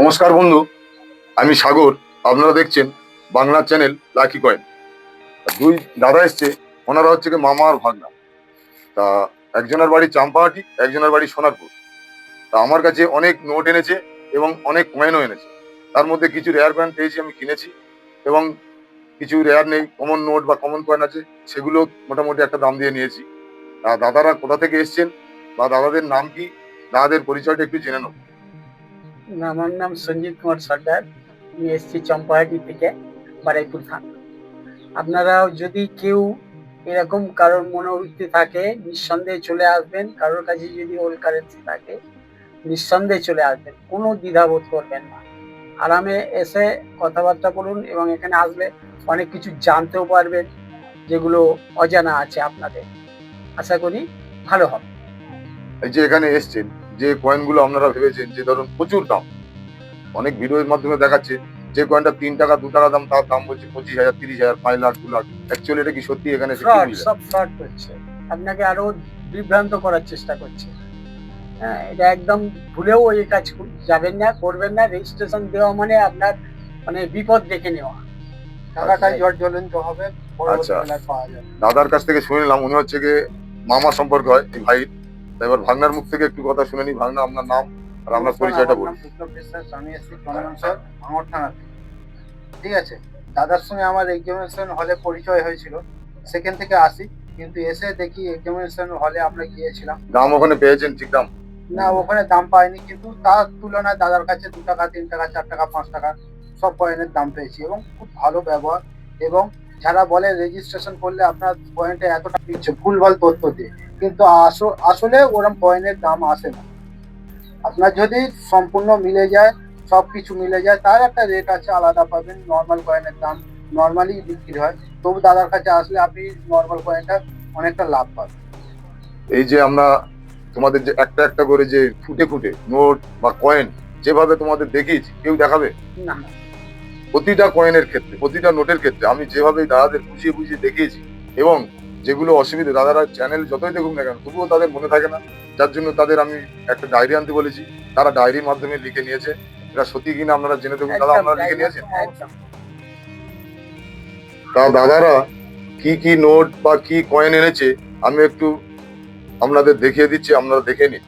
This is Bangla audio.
নমস্কার বন্ধু, আমি সাগর, আপনারা দেখছেন বাংলা চ্যানেল লাকি কয়েন। দুই দাদা এসছে, ওনারা হচ্ছে কি মামা আর ভাগনা। তা একজনের বাড়ি চাম্পাহাটি, একজনের বাড়ি সোনারপুর। তা আমার কাছে অনেক নোট এনেছে এবং অনেক কয়েনও এনেছে। তার মধ্যে কিছু রেয়ার কয়েন পেয়েছি আমি কিনেছি এবং কিছু রেয়ার নেই কমন নোট বা কমন কয়েন আছে, সেগুলো মোটামুটি একটা দাম দিয়ে নিয়েছি। দাদারা কোথা থেকে এসছেন বা দাদাদের নাম কি, দাদাদের পরিচয়টা একটু জেনে নেব। আমার নাম সঞ্জিত কুমার সর্দার, আমি এসেছি চম্পাহাটি থেকে বারাইপুর থানা। আপনারাও যদি কেউ এরকম কারোর মনোবৃত্তি থাকে, নিঃসন্দেহে চলে আসবেন। কারোর কাছে যদি ওল্ড কারেন্সি থাকে, নিঃসন্দেহে চলে আসবেন। কোনো দ্বিধাবোধ করবেন না। আরামে এসে কথাবার্তা বলুন এবং এখানে আসলে অনেক কিছু জানতেও পারবেন, যেগুলো অজানা আছে আপনাদের। আশা করি ভালো হবে। এই যে এখানে এসছেন যে কয়েনগুলো আপনারা ভেবেছেন যে ধরুন প্রচুর দাম। অনেক ভিডিওর মাধ্যমে দেখাচ্ছে যে কয়েনটা তিন টাকা দু টাকা দাম তার দাম বলছে পঁচিশ হাজার তিরিশ হাজার পাঁচ লাখ দু লাখ। অ্যাকচুয়ালি এটা কি সত্যি এখানে? সব ফ্রড করছে আপনাকে আরও বিভ্রান্ত করার চেষ্টা করছে। হ্যাঁ এটা একদম ভুলেও এই কাজ যাবেন না করবেন না। রেজিস্ট্রেশন দেওয়া মানে আপনার মানে বিপদ ডেকে নেওয়া। টাকাটাই জট জ্বলন্ত হবে আচ্ছা। দাদার কাছ থেকে শুনে নিলাম উনি হচ্ছে গিয়ে মামা সম্পর্ক হয় এই ভাই। এবার ভাগনার মুখ থেকে একটু কথা শুনে নি ভাগনা আপনার নাম আর আপনার পরিচয়টা বলুন আমি এসেছি চন্দনসর ভাঙর থানা ঠিক আছে দাদার সঙ্গে আমার এক্সামিনেশন হলে পরিচয় হয়েছিল। সেখান থেকে আসি কিন্তু এসে দেখি এক্সামিনেশন হলে আমরা গিয়েছিলাম। দাম ওখানে পেয়েছেন ঠিক দাম? না ওখানে দাম পাইনি কিন্তু তার তুলনায় দাদার কাছে দু টাকা তিন টাকা চার টাকা পাঁচ টাকা সব কয়েনের দাম পেয়েছি এবং খুব ভালো ব্যবহার এবং যারা বলে রেজিস্ট্রেশন করলে আপনার পয়েন্টে এতটা ভুলভাল তথ্য দিয়ে। কিন্তু আস- আসলে ওরম কয়েনের দাম আসে না। আপনার যদি সম্পূর্ণ মিলে যায় সব কিছু মিলে যায় তার একটা রেট আছে আলাদা পাবেন নর্মাল কয়েনের দাম। নর্মালি বিক্রি হয়। তবু দাদার কাছে আসলে আপনি নর্মাল কয়েনটা অনেকটা লাভ পাবেন। এই যে আমরা তোমাদের যে একটা একটা করে যে ফুটে ফুটে নোট বা কয়েন যেভাবে তোমাদের দেখিয়েছি কেউ দেখাবে? না। প্রতিটা কয়েনের ক্ষেত্রে প্রতিটা নোটের ক্ষেত্রে আমি যেভাবে দাদাদের বুঝিয়ে বুঝিয়ে দেখিয়েছি এবং যেগুলো অসুবিধে দাদারা চ্যানেল যতই দেখুক না কেন তবুও তাদের মনে থাকে না। যার জন্য তাদের আমি একটা ডায়েরি আনতে বলেছি। তারা ডায়েরির মাধ্যমে লিখে নিয়েছে। এটা সত্যি কিনা আপনারা জেনে দেখুন? দাদা আপনারা লিখে নিয়েছেন? তা দাদারা কি কি নোট বা কি কয়েন এনেছে আমি একটু আপনাদের দেখিয়ে দিচ্ছি আপনারা দেখে নিন।